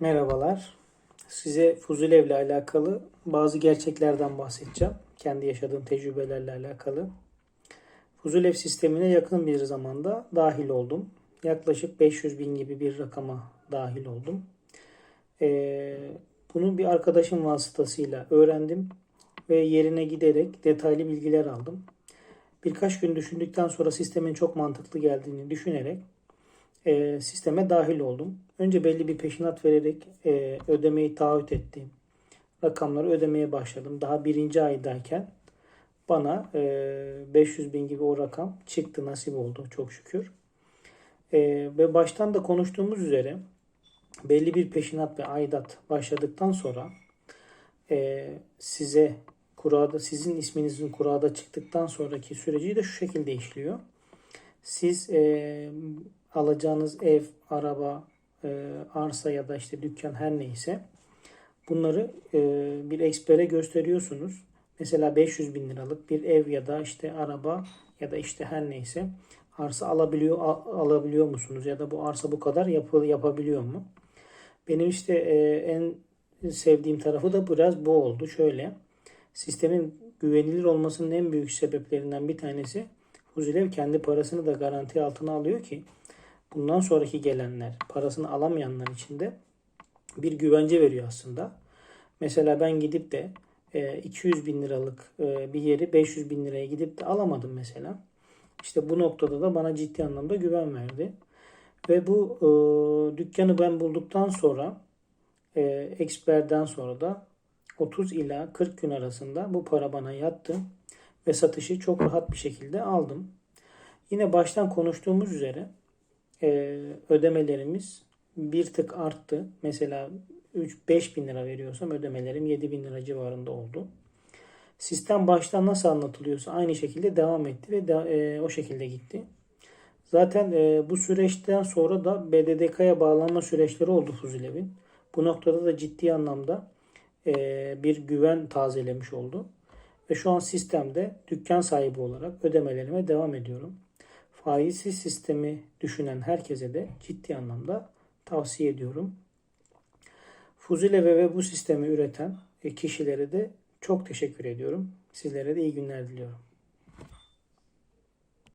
Merhabalar. Size Fuzulev ile alakalı bazı gerçeklerden bahsedeceğim. Kendi yaşadığım tecrübelerle alakalı. Fuzulev sistemine yakın bir zamanda dahil oldum. Yaklaşık 500 bin gibi bir rakama dahil oldum. Ee, bunu bir arkadaşım vasıtasıyla öğrendim ve yerine giderek detaylı bilgiler aldım. Birkaç gün düşündükten sonra sistemin çok mantıklı geldiğini düşünerek e, sisteme dahil oldum. Önce belli bir peşinat vererek e, ödemeyi taahhüt ettiğim rakamları ödemeye başladım. Daha birinci aydayken bana e, 500 bin gibi o rakam çıktı nasip oldu çok şükür. E, ve baştan da konuştuğumuz üzere belli bir peşinat ve aidat başladıktan sonra e, size kurada sizin isminizin kurada çıktıktan sonraki süreci de şu şekilde işliyor. Siz e, alacağınız ev, araba, e, arsa ya da işte dükkan her neyse bunları e, bir ekspere gösteriyorsunuz. Mesela 500 bin liralık bir ev ya da işte araba ya da işte her neyse arsa alabiliyor al- alabiliyor musunuz ya da bu arsa bu kadar yapı, yapabiliyor mu? Benim işte e, en sevdiğim tarafı da biraz bu oldu. Şöyle sistemin güvenilir olmasının en büyük sebeplerinden bir tanesi Huzilev kendi parasını da garanti altına alıyor ki bundan sonraki gelenler parasını alamayanlar için de bir güvence veriyor aslında. Mesela ben gidip de e, 200 bin liralık e, bir yeri 500 bin liraya gidip de alamadım mesela. İşte bu noktada da bana ciddi anlamda güven verdi. Ve bu e, dükkanı ben bulduktan sonra e, Expert'den sonra da 30 ila 40 gün arasında bu para bana yattı ve satışı çok rahat bir şekilde aldım. Yine baştan konuştuğumuz üzere e, ödemelerimiz bir tık arttı. Mesela 3-5 bin lira veriyorsam ödemelerim 7 bin lira civarında oldu. Sistem baştan nasıl anlatılıyorsa aynı şekilde devam etti ve de, e, o şekilde gitti. Zaten e, bu süreçten sonra da BDDK'ya bağlanma süreçleri oldu Fuzilev'in. Bu noktada da ciddi anlamda e, bir güven tazelemiş oldu. Ve şu an sistemde dükkan sahibi olarak ödemelerime devam ediyorum. Faizsiz sistemi düşünen herkese de ciddi anlamda tavsiye ediyorum. Fuzileve ve bu sistemi üreten kişilere de çok teşekkür ediyorum. Sizlere de iyi günler diliyorum.